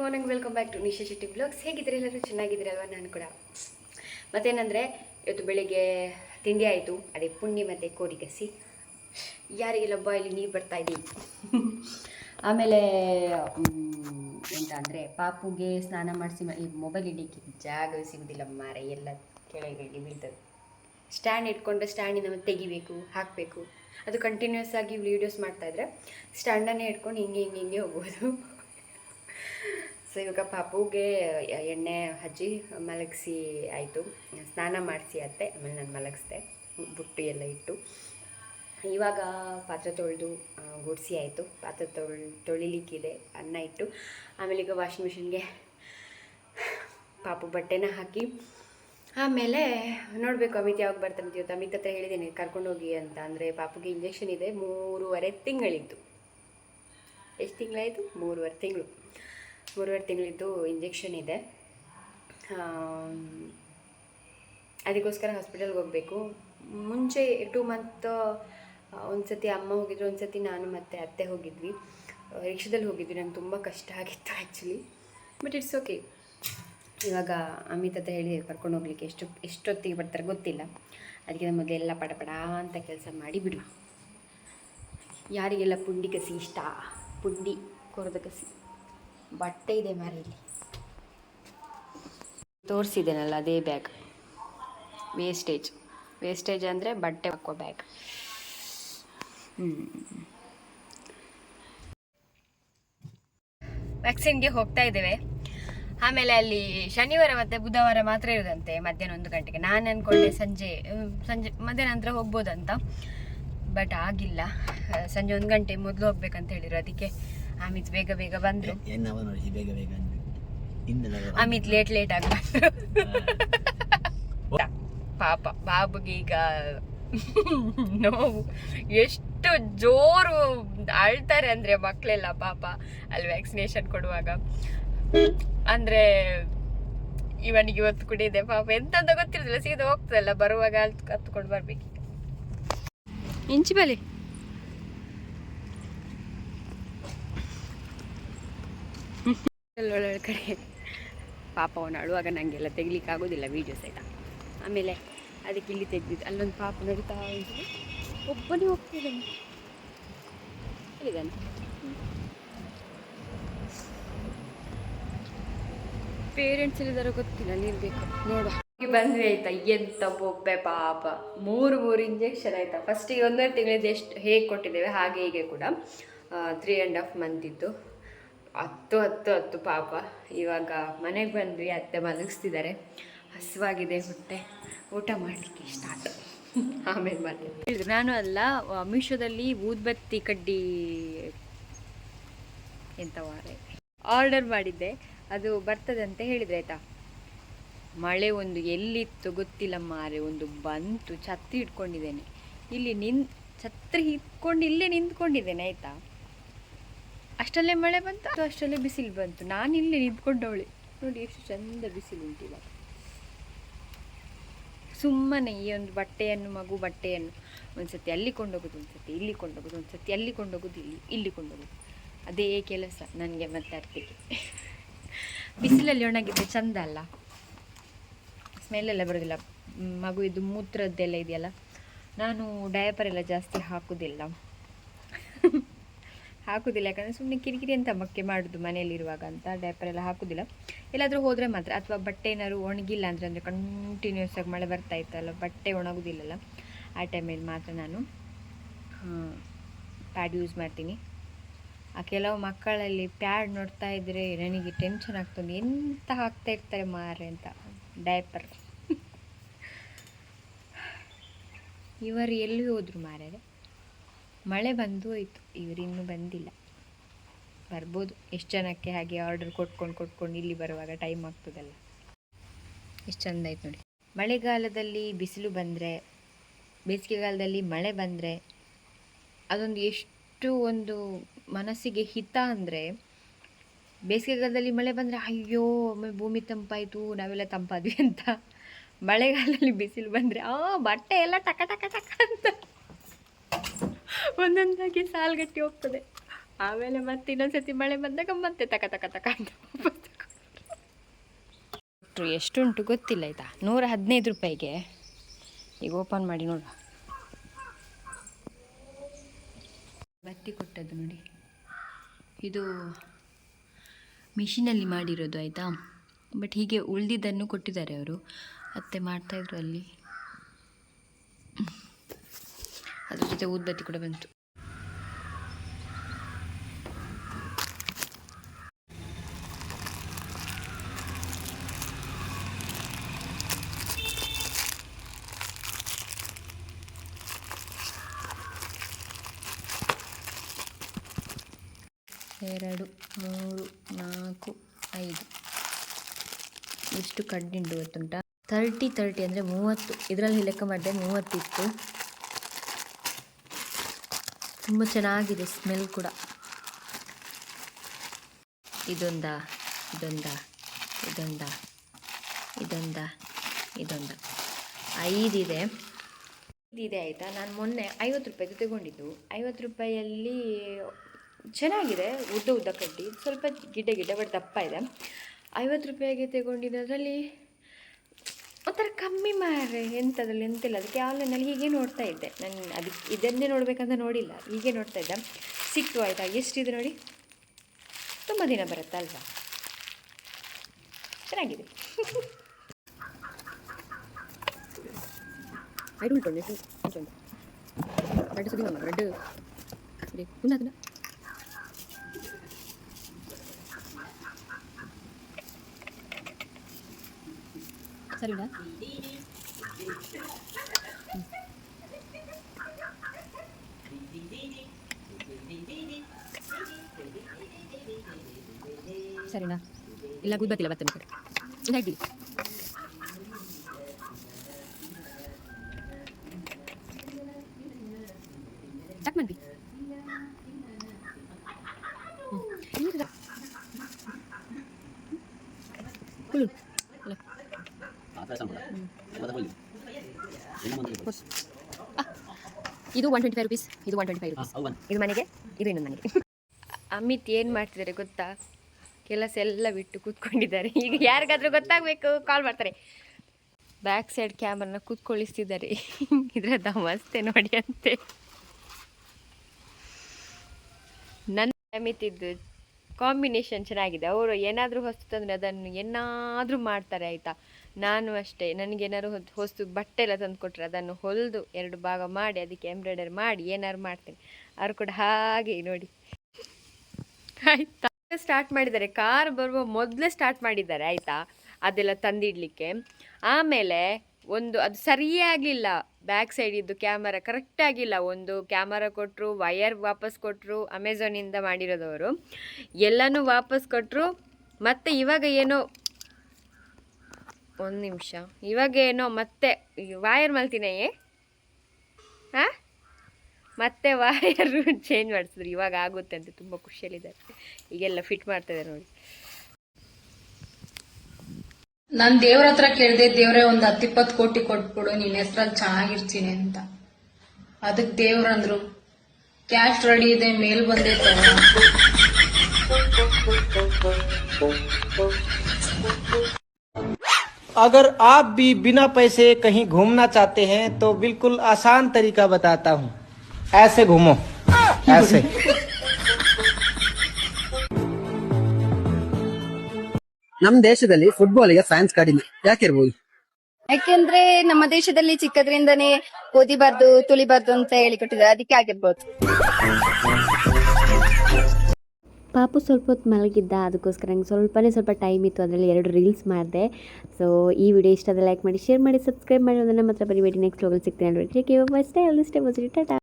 Morning welcome back to Nisha Shetty blogs ಹೇಗಿದ್ರೆ ಎಲ್ಲರೂ ಚೆನ್ನಾಗಿದ್ದೀರಲ್ವ ನಾನು ಕೂಡ. ಮತ್ತೇನಂದರೆ, ಇವತ್ತು ಬೆಳಿಗ್ಗೆ ತಿಂಡಿ ಆಯಿತು. ಅದೇ ಪುಣ್ಯ ಮತ್ತು ಕೋಡಿ ಕಸಿ ಯಾರಿಗೆಲ್ಲ ಬಾಯಲ್ಲಿ ನೀರು ಬರ್ತಾ ಇದ್ದೀವಿ ಆಮೇಲೆ ಎಂತ ಅಂದರೆ ಪಾಪುಗೆ ಸ್ನಾನ ಮಾಡಿಸಿ ಈ ಮೊಬೈಲ್ ಇಡಕ್ಕೆ ಜಾಗ ಸಿಗೋದಿಲ್ಲ ಮಾರೆ ಎಲ್ಲ ಕೆಳಗೆ ಬೀಳ್ತದೆ. ಸ್ಟ್ಯಾಂಡ್ ಇಟ್ಕೊಂಡ್ರೆ ಸ್ಟ್ಯಾಂಡಿಂದ ಮತ್ತೆ ತೆಗಿಬೇಕು, ಹಾಕಬೇಕು. ಅದು ಕಂಟಿನ್ಯೂಸ್ ಆಗಿ ವೀಡಿಯೋಸ್ ಮಾಡ್ತಾಯಿದ್ರೆ ಸ್ಟ್ಯಾಂಡನ್ನೇ ಇಟ್ಕೊಂಡು ಹಿಂಗೆ ಹಿಂಗೆ ಹಿಂಗೆ ಹೋಗ್ಬೋದು. ಸೊ, ಇವಾಗ ಪಾಪುಗೆ ಎಣ್ಣೆ ಹಚ್ಚಿ ಮಲಗಿಸಿ ಆಯಿತು. ಸ್ನಾನ ಮಾಡಿಸಿ ಅತ್ತೆ, ಆಮೇಲೆ ನಾನು ಮಲಗಿಸ್ದೆ. ಬುಟ್ಟಿ ಎಲ್ಲ ಇಟ್ಟು. ಇವಾಗ ಪಾತ್ರೆ ತೊಳೆದು ಗುಡಿಸಿ ಆಯಿತು. ಪಾತ್ರೆ ತೊಳ್, ತೊಳಿಲಿಕ್ಕಿದೆ. ಅನ್ನ ಇಟ್ಟು, ಆಮೇಲೆ ಈಗ ವಾಷಿಂಗ್ ಮಿಷಿನ್ಗೆ ಪಾಪು ಬಟ್ಟೆನ ಹಾಕಿ, ಆಮೇಲೆ ನೋಡಬೇಕು ಅಮಿತ್ ಯಾವಾಗ ಬರ್ತಾನೆ ಇವತ್ತು. ಅಮಿತ್ ಹತ್ರ ಕರ್ಕೊಂಡು ಕರ್ಕೊಂಡೋಗಿ ಅಂತ. ಅಂದರೆ ಪಾಪುಗೆ ಇಂಜೆಕ್ಷನ್ ಇದೆ ಮೂರುವರೆ ತಿಂಗಳಿತ್ತು ಎಷ್ಟು ತಿಂಗಳಾಯಿತು? ಮೂರುವರೆ ತಿಂಗಳು. ಮೂರುವರೆ ತಿಂಗಳಿದ್ದು ಇಂಜೆಕ್ಷನ್ ಇದೆ. ಅದಕ್ಕೋಸ್ಕರ ಹಾಸ್ಪಿಟಲ್ಗೆ ಹೋಗಬೇಕು. ಮುಂಚೆ ಟೂ ಮಂತ್ ಒಂದು ಸತಿ ಅಮ್ಮ ಹೋಗಿದ್ರು ಒಂದು ಸತಿ ನಾನು ಮತ್ತು ಅತ್ತೆ ಹೋಗಿದ್ವಿ. ರಿಕ್ಷಾದಲ್ಲಿ ಹೋಗಿದ್ವಿ. ನಂಗೆ ತುಂಬ ಕಷ್ಟ ಆಗಿತ್ತು ಆ್ಯಕ್ಚುಲಿ ಬಟ್ ಇಟ್ಸ್ ಓಕೆ ಇವಾಗ ಅಮಿತ್ ಹತ್ರ ಹೇಳಿ ಕರ್ಕೊಂಡು ಹೋಗ್ಲಿಕ್ಕೆ ಎಷ್ಟು, ಎಷ್ಟೊತ್ತಿಗೆ ಬರ್ತಾರೆ ಗೊತ್ತಿಲ್ಲ. ಅದಕ್ಕೆ ನಮ್ಮ ಎಲ್ಲ ಪಡ ಪಡ ಅಂತ ಕೆಲಸ ಮಾಡಿ ಬಿಡುವ. ಯಾರಿಗೆಲ್ಲ ಪುಂಡಿ ಕಸಿ ಇಷ್ಟ? ಪುಂಡಿ, ಕೊರದ ಕಸಿ. ಬಟ್ಟೆ ಇದೆ ಮರೀಲಿ. ತೋರಿಸಿದ್ದೇನಲ್ಲ ಅದೇ ಬ್ಯಾಗ್ ವೇಸ್ಟೇಜ್ ವೇಸ್ಟೇಜ್ ಅಂದರೆ ಬಟ್ಟೆ ಹಾಕೋ ಬ್ಯಾಗ್ ವ್ಯಾಕ್ಸಿನ್ಗೆ ಹೋಗ್ತಾ ಇದ್ದೇವೆ. ಆಮೇಲೆ ಅಲ್ಲಿ ಶನಿವಾರ ಮತ್ತೆ ಬುಧವಾರ ಮಾತ್ರ ಇರುದಂತೆ ಮಧ್ಯಾಹ್ನ ಒಂದು ಗಂಟೆಗೆ. ನಾನು ಅನ್ಕೊಂಡೆ ಸಂಜೆ ಸಂಜೆ, ಮಧ್ಯಾಹ್ನ ನಂತರ ಹೋಗ್ಬೋದಂತ. ಬಟ್ ಆಗಿಲ್ಲ. ಸಂಜೆ ಒಂದು ಗಂಟೆ ಮೊದಲು ಹೋಗ್ಬೇಕಂತ ಹೇಳಿದ್ರು. ಅದಕ್ಕೆ ಅಮಿತ್ ಬೇಗ ಬೇಗ ಬಂದ್ರು. ಎನ್ನವ ನೋಡಿ ಬೇಗ ಬೇಗ ಅಮಿತ್ ಲೇಟ್ ಲೇಟ್ ಆಗಿ ಬಂದ್ರು. ಪಾಪ ಬಾಬುಗೆ ಈಗ ನೋವು. ಎಷ್ಟು ಜೋರು ಅಳ್ತಾರೆ ಅಂದ್ರೆ ಮಕ್ಕಳೆಲ್ಲ ಪಾಪ. ಅಲ್ಲಿ ವ್ಯಾಕ್ಸಿನೇಷನ್ ಕೊಡುವಾಗ. ಅಂದ್ರೆ ಇವನಿಗೆ ಇವತ್ತು ಕುಡಿದೆ ಪಾಪ. ಎಂತಂತ ಗೊತ್ತಿರೋದಿಲ್ಲ ಸೀದಾ ಹೋಗ್ತದಲ್ಲ ಬರುವಾಗ ಅಲ್ತ್ ಕತ್ಕೊಂಡು ಬರ್ಬೇಕು ಇಂಚಿ ಬಲಿ. ಕಡೆ. ಪಾಪ ಅವನ ಅಳುವಾಗ ನನಗೆಲ್ಲ ತೆಗಿಲಿಕ್ಕೆ ಆಗೋದಿಲ್ಲ ವೀಡಿಯೋಸ್ ಆಯಿತಾ ಆಮೇಲೆ ಅದಕ್ಕೆ ಇಲ್ಲಿ ತೆಗ್ದಿದ್ದು. ಅಲ್ಲೊಂದು ಪಾಪ ನಡೀತಾ ಉಂಟು. ಒಬ್ಬನೇ ಹೋಗ್ತಿದ್ದಾನೆ. ಎಲ್ಲಿದ್ದಾನೆ? ಪೇರೆಂಟ್ಸ್ ಇಲ್ಲಿದಾರೋ ಗೊತ್ತಿಲ್ಲ ನೀರ್ಬೇಕು ನೋಡುವ ಬಂದ್ವಿ ಆಯ್ತಾ? ಎಂತ ಬೊಬ್ಬೆ ಪಾಪ. ಮೂರು ಮೂರು ಇಂಜೆಕ್ಷನ್ ಆಯ್ತಾ? ಫಸ್ಟಿಗೆ ಒಂದೂವರೆ ತಿಂಗಳಿದ್ದು ಎಷ್ಟು ಹೇಗೆ ಕೊಟ್ಟಿದ್ದೇವೆ, ಹಾಗೆ ಹೀಗೆ ಕೂಡ. ತ್ರೀ ಆ್ಯಂಡ್ ಹಾಫ್ ಮಂತ್ ಇತ್ತು ಹತ್ತು ಹತ್ತು ಹತ್ತು ಪಾಪ. ಇವಾಗ ಮನೆಗೆ ಬಂದ್ವಿ, ಅತ್ತೆ ಮಲಗಿಸ್ತಿದ್ದಾರೆ ಹಸುವಾಗಿದೆ ಹೊಟ್ಟೆ. ಊಟ ಮಾಡಲಿಕ್ಕೆ ಸ್ಟಾರ್ಟ್ ಆಮೇಲೆ ಮಾಡ್ತೀನಿ. ನಾನು ಅಲ್ಲ ಮೀಶೋದಲ್ಲಿ ಊದ್ಬತ್ತಿ ಕಡ್ಡಿ ಎಂತ ವಾರೆ. ಆರ್ಡರ್ ಮಾಡಿದ್ದೆ. ಅದು ಬರ್ತದೆ ಅಂತ ಹೇಳಿದ್ರೆ, ಆಯ್ತಾ? ಮಳೆ ಒಂದು ಎಲ್ಲಿತ್ತು ಗೊತ್ತಿಲ್ಲ ಮಾರೆ ಒಂದು ಬಂತು. ಛತ್ರಿ ಇಟ್ಕೊಂಡಿದ್ದೇನೆ. ಇಲ್ಲಿ ನಿನ್ ಛತ್ರಿ ಇಟ್ಕೊಂಡು ಇಲ್ಲೇ ನಿಂತ್ಕೊಂಡಿದ್ದೇನೆ, ಆಯ್ತಾ? ಅಷ್ಟಲ್ಲೇ ಮಳೆ ಬಂತು? ಅಷ್ಟಲ್ಲೇ ಬಿಸಿಲು ಬಂತು. ನಾನು ಇಲ್ಲಿ ನಿಂತ್ಕೊಂಡವಳೆ. ನೋಡಿ ಎಷ್ಟು ಚಂದ ಬಿಸಿಲು ಉಂಟಿಲ್ಲ ಸುಮ್ಮನೆ ಈ ಒಂದು ಬಟ್ಟೆಯನ್ನು, ಮಗು ಬಟ್ಟೆಯನ್ನು ಒಂದ್ಸತಿ ಅಲ್ಲಿ ಕೊಂಡೋಗೋದು, ಒಂದ್ಸತಿ ಇಲ್ಲಿ ಕೊಂಡೋಗೋದು, ಒಂದ್ಸತಿ ಅಲ್ಲಿ ಕೊಂಡೋಗೋದು, ಇಲ್ಲಿ ಇಲ್ಲಿ ಕೊಂಡೋಗೋದು. ಅದೇ ಕೆಲಸ ನನಗೆ ಮತ್ತೆ ಅರ್ಥಕ್ಕೆ ಬಿಸಿಲಲ್ಲಿ ಒಣಗಿದ್ರೆ ಚಂದ ಅಲ್ಲ? ಸ್ಮೆಲ್ ಎಲ್ಲ ಬರೋದಿಲ್ಲ. ಮಗು ಇದು ಮೂತ್ರದ್ದೆಲ್ಲ ಇದೆಯಲ್ಲ? ನಾನು ಡಯಪರ್ ಎಲ್ಲ ಜಾಸ್ತಿ ಹಾಕುವುದಿಲ್ಲ ಹಾಕುದಿಲ್ಲ. ಯಾಕಂದರೆ ಸುಮ್ಮನೆ ಕಿರಿಕಿರಿ ಅಂತ ಮಕ್ಕೆ ಮಾಡೋದು ಮನೆಯಲ್ಲಿರುವಾಗ ಅಂತ ಡ್ಯಾಪರ್ ಎಲ್ಲ ಹಾಕೋದಿಲ್ಲ. ಎಲ್ಲಾದರೂ ಹೋದರೆ ಮಾತ್ರ, ಅಥವಾ ಬಟ್ಟೆ ಏನಾದ್ರು ಒಣಗಿಲ್ಲ ಅಂದರೆ ಅಂದರೆ ಕಂಟಿನ್ಯೂಸ್ ಆಗಿ ಮಳೆ ಬರ್ತಾ ಇತ್ತಲ್ಲ, ಬಟ್ಟೆ ಒಣಗೋದಿಲ್ಲಲ್ಲ, ಆ ಟೈಮಲ್ಲಿ ಮಾತ್ರ ನಾನು ಪ್ಯಾಡ್ ಯೂಸ್ ಮಾಡ್ತೀನಿ. ಆ ಕೆಲವು ಮಕ್ಕಳಲ್ಲಿ ಪ್ಯಾಡ್ ನೋಡ್ತಾ ಇದ್ದರೆ ನನಗೆ ಟೆನ್ಷನ್ ಆಗ್ತದೆ. ಎಂತ ಹಾಕ್ತಾ ಇರ್ತಾರೆ ಮಾರೆ ಅಂತ ಡಯಪರ್ ಇವರು ಎಲ್ಲಿ ಹೋದರು ಮಾರೆ ಮಳೆ ಬಂದು ಹೋಯ್ತು ಇವರಿನ್ನೂ ಬಂದಿಲ್ಲ. ಬರ್ಬೋದು. ಎಷ್ಟು ಜನಕ್ಕೆ ಹಾಗೆ ಆರ್ಡರ್ ಕೊಟ್ಕೊಂಡು ಕೊಟ್ಕೊಂಡು ಇಲ್ಲಿ ಬರುವಾಗ ಟೈಮ್ ಆಗ್ತದಲ್ಲ. ಎಷ್ಟು ಚಂದ ಆಯ್ತು ನೋಡಿ. ಮಳೆಗಾಲದಲ್ಲಿ ಬಿಸಿಲು ಬಂದರೆ, ಬೇಸಿಗೆಗಾಲದಲ್ಲಿ ಮಳೆ ಬಂದರೆ ಅದೊಂದು ಎಷ್ಟು ಒಂದು ಮನಸ್ಸಿಗೆ ಹಿತ ಅಂದರೆ, ಬೇಸಿಗೆಗಾಲದಲ್ಲಿ ಮಳೆ ಬಂದರೆ ಅಯ್ಯೋ, ಒಮ್ಮೆ ಭೂಮಿ ತಂಪಾಯಿತು, ನಾವೆಲ್ಲ ತಂಪಾದ್ವಿ ಅಂತ. ಮಳೆಗಾಲದಲ್ಲಿ ಬಿಸಿಲು ಬಂದರೆ, ಆ, ಬಟ್ಟೆ ಎಲ್ಲ ಟಕ ಟಕ ಟಕ ಅಂತ. ಒಂದೊಂದಾಗಿ ಸಾಲ್ಗಟ್ಟಿ ಹೋಗ್ತದೆ. ಆಮೇಲೆ ಮತ್ತೆ ಇನ್ನೊಂದ್ಸತಿ ಮಳೆ ಬಂದಾಗ ಮತ್ತೆ ತಕ ತಕ ತಕ ಅಂತ ಎಷ್ಟುಂಟು ಗೊತ್ತಿಲ್ಲ ಆಯಿತಾ? ನೂರ ಹದಿನೈದು ರೂಪಾಯಿಗೆ. ಈಗ ಓಪನ್ ಮಾಡಿ ನೋಡುವ. ಬತ್ತಿ ಕೊಟ್ಟದ್ದು ನೋಡಿ. ಇದು ಮಿಷಿನಲ್ಲಿ ಮಾಡಿರೋದು ಆಯಿತಾ? ಬಟ್ ಹೀಗೆ ಉಳಿದಿದ್ದನ್ನು ಕೊಟ್ಟಿದ್ದಾರೆ ಅವರು. ಅತ್ತೆ ಮಾಡ್ತಾಯಿದ್ರು ಅಲ್ಲಿ. ಅದ್ರ ಜೊತೆ ಊದ್ಬತ್ತಿ ಕೂಡ ಬಂತು. ಎರಡು, ಮೂರು, ನಾಲ್ಕು, ಐದು. ಎಷ್ಟು ಕಡ್ಡಿಂಡು ಗೊತ್ತುಂಟಾ ತರ್ಟಿ ತರ್ಟಿ ಅಂದರೆ ಮೂವತ್ತು. ಇದರಲ್ಲಿ ಲೆಕ್ಕ ಮಾಡಿದೆ ಮೂವತ್ತಿತ್ತು. ತುಂಬ ಚೆನ್ನಾಗಿದೆ ಸ್ಮೆಲ್ ಕೂಡ. ಇದೊಂದ ಇದೊಂದ ಇದೊಂದ ಇದೊಂದ ಇದೊಂದ. ಐದಿದೆ. ಇದೆ ಆಯಿತಾ? ನಾನು ಮೊನ್ನೆ ಐವತ್ತು ರೂಪಾಯಿದು ತಗೊಂಡಿದ್ದು. ಐವತ್ತು ರೂಪಾಯಿಯಲ್ಲಿ ಚೆನ್ನಾಗಿದೆ, ಉದ್ದ ಉದ್ದ ಕಡ್ಡಿ. ಸ್ವಲ್ಪ ಗಿಡ್ಡ ಗಿಡ್ಡ, ಬಟ್ ದಪ್ಪ ಇದೆ. ಐವತ್ತು ರೂಪಾಯಿಗೆ ತಗೊಂಡಿದ್ದು ಅದರಲ್ಲಿ ಒಂಥರ ಕಮ್ಮಿ ಮಾರೆ ಎಂಥದ್ರಲ್ಲಿ ಎಂತಿಲ್ಲ ಅದಕ್ಕೆ ಆನ್ಲೈನಲ್ಲಿ ಹೀಗೆ ನೋಡ್ತಾ ಇದ್ದೆ ನಾನು ಅದಕ್ಕೆ ಇದನ್ನೇ ನೋಡಬೇಕಂತ ನೋಡಿಲ್ಲ ಹೀಗೆ ನೋಡ್ತಾ ಇದ್ದೆ ಸಿಕ್ತು ಆಯಿತಾ ಎಷ್ಟಿದೆ ನೋಡಿ ತುಂಬ ದಿನ ಬರುತ್ತೆ ಅಲ್ವಾ ಚೆನ್ನಾಗಿದೆ ಐ ಡೋಂಟ್ ಉಂಟು ಬ್ರೆಡ್ ಸುದಿ ಮಮ್ಮ ಬ್ರೆಡ್ ಸರಿ ಕುಂದ ಕುಂದ ಸರಿನಾ ಸರಿನಾ ಇಲ್ಲ ಗುದ್ಬತ್ತಿಲ್ಲ ಬರ್ತೇನೆ ಕಡೆ ಇದು ಹಾಕಿ ಚೆಕ್ ಮಾಡಿ ಕುಳು ಅಲ್ಲ ಹೊಸ್. ಆ, ಇದು ಒನ್ ಟ್ವೆಂಟಿ ಫೈವ್ ರುಪೀಸ್ ಇದು ಒನ್ ಟ್ವೆಂಟಿ ಫೈವ್ ರುಪೀಸ್ ಇದು ಮನೆಗೆ ಇದು ಇನ್ನೊಂದು ಮನೆಗೆ. ಅಮಿತ್ ಏನು ಮಾಡ್ತಿದ್ದಾರೆ ಗೊತ್ತಾ? ಕೆಲಸ ಎಲ್ಲ ಬಿಟ್ಟು ಕೂತ್ಕೊಂಡಿದ್ದಾರೆ. ಈಗ ಯಾರಿಗಾದ್ರೂ ಗೊತ್ತಾಗಬೇಕು ಕಾಲ್ ಮಾಡ್ತಾರೆ. ಬ್ಯಾಕ್ ಸೈಡ್ ಕ್ಯಾಮ್ರನ್ನ ಕೂತ್ಕೊಳ್ಳಿಸ್ತಿದ್ದಾರೆ. ಇದರ ದಮಸ್ತೆ ನೋಡಿ ಅಂತೆ. ನನ್ನ ಅಮಿತ್ ಇದ್ದು ಕಾಂಬಿನೇಷನ್ ಚೆನ್ನಾಗಿದೆ. ಅವರು ಏನಾದರೂ ಹೊಸ್ತು ತಂದರೆ ಅದನ್ನು ಏನಾದರೂ ಮಾಡ್ತಾರೆ ಆಯಿತಾ? ನಾನು ಅಷ್ಟೇ. ನನಗೇನಾದ್ರು ಹೊತ್ತು ಹೊಸ್ತು ಬಟ್ಟೆ ಎಲ್ಲ ತಂದು ಕೊಟ್ಟರೆ ಅದನ್ನು ಹೊಲಿದು ಎರಡು ಭಾಗ ಮಾಡಿ, ಅದಕ್ಕೆ ಎಂಬ್ರಾಯ್ಡರಿ ಮಾಡಿ, ಏನಾದ್ರು ಮಾಡ್ತೀನಿ. ಅವ್ರು ಕೂಡ ಹಾಗೆ ನೋಡಿ. ಆಯ್ತಾ? ಸ್ಟಾರ್ಟ್ ಮಾಡಿದ್ದಾರೆ. ಕಾರ್ ಬರುವ ಮೊದಲೇ ಸ್ಟಾರ್ಟ್ ಮಾಡಿದ್ದಾರೆ, ಆಯಿತಾ? ಅದೆಲ್ಲ ತಂದಿಡಲಿಕ್ಕೆ. ಆಮೇಲೆ ಒಂದು ಅದು ಸರಿಯೇ ಬ್ಯಾಕ್ ಸೈಡ್ ಇದ್ದು ಕ್ಯಾಮರಾ ಕರೆಕ್ಟ್ ಆಗಿಲ್ಲ. ಒಂದು ಕ್ಯಾಮರಾ ಕೊಟ್ಟರು ವಯರ್ ವಾಪಸ್ ಕೊಟ್ಟರು ಅಮೆಝಾನಿಂದ ಮಾಡಿರೋದವರು. ಎಲ್ಲನೂ ವಾಪಸ್ ಕೊಟ್ಟರು ಮತ್ತು ಇವಾಗ ಏನೋ ಒಂದು ನಿಮಿಷ. ಇವಾಗ ಏನೋ ಮತ್ತೆ ವಾಯರ್ ಮಲ್ತಿನೇ? ಹಾಂ? ಮತ್ತೆ ವಾಯರ್ ಚೇಂಜ್ ಮಾಡಿಸಿದ್ರು. ಇವಾಗ ಆಗುತ್ತೆ ಅಂತ ತುಂಬ ಖುಷಿಯಲ್ಲಿದ್ದಾರೆ. ಈಗೆಲ್ಲ ಫಿಟ್ ಮಾಡ್ತಿದ್ದಾರೆ ನೋಡಿ. ನಾನು ದೇವ್ರ ಹತ್ರ ಕೇಳಿದೆ ದೇವ್ರೆ ಒಂದ್ ಹತ್ತಿಪ್ಪತ್ತು ಕೋಟಿ ಕೊಟ್ಬಿಡು ನಿನ್ನ ಹೆಸ್ರಲ್ಲಿ ಚೆನ್ನಾಗಿರ್ತೀನಿ ಅಂತ. ಅದಕ್ಕೆ ದೇವ್ರಂದ್ರು ಕ್ಯಾಶ್ ರೆಡಿ ಇದೆ, ಮೇಲ್ ಬಂದೈತೆ अगर आप भी बिना पैसे कहीं घूमना चाहते हैं तो बिल्कुल आसान तरीका बताता हूँ ऐसे घूमो ऐसे ನಮ್ ದೇಶದಲ್ಲಿ ಫುಟ್ಬಾಲ್ಗೆ ಫ್ಯಾನ್ಸ್ ಕಡಿಮೆ ಯಾಕಿರ್ಬೋದು ಯಾಕೆಂದ್ರೆ ನಮ್ಮ ದೇಶದಲ್ಲಿ ಚಿಕ್ಕದ್ರಿಂದನೇ ಓದಿಬಾರ್ದು ತುಳಿಬಾರ್ದು ಅಂತ ಹೇಳಿಕೊಟ್ಟಿದ್ದಾರೆ ಅದಕ್ಕೆ ಆಗಿರ್ಬೋದು ಪಾಪು ಸ್ವಲ್ಪ ಹೊತ್ತು ಮಲಗಿದ್ದ, ಅದಕ್ಕೋಸ್ಕರ ನಂಗೆ ಸ್ವಲ್ಪನೇ ಸ್ವಲ್ಪ ಟೈಮ್ ಇತ್ತು, ಅದರಲ್ಲಿ ಎರಡು ರೀಲ್ಸ್ ಮಾಡಿದೆ. ಸೊ ಈ ವಿಡಿಯೋ ಇಷ್ಟ ಲೈಕ್ ಮಾಡಿ ಶೇರ್ ಮಾಡಿ ಸಬ್ಸ್ಕ್ರೈಬ್ ಮಾಡಿ ಅದನ್ನು ಮಾತ್ರ ಬರಿಬೇಡಿ ನೆಕ್ಸ್ಟ್ ಹೋಗಲು ಸಿಗ್ತೀನಿ. ನೋಡಿ ಕೇವಲ ಸ್ಟೇ ದಿ ಸ್ಟೇ ಟಾಟಾ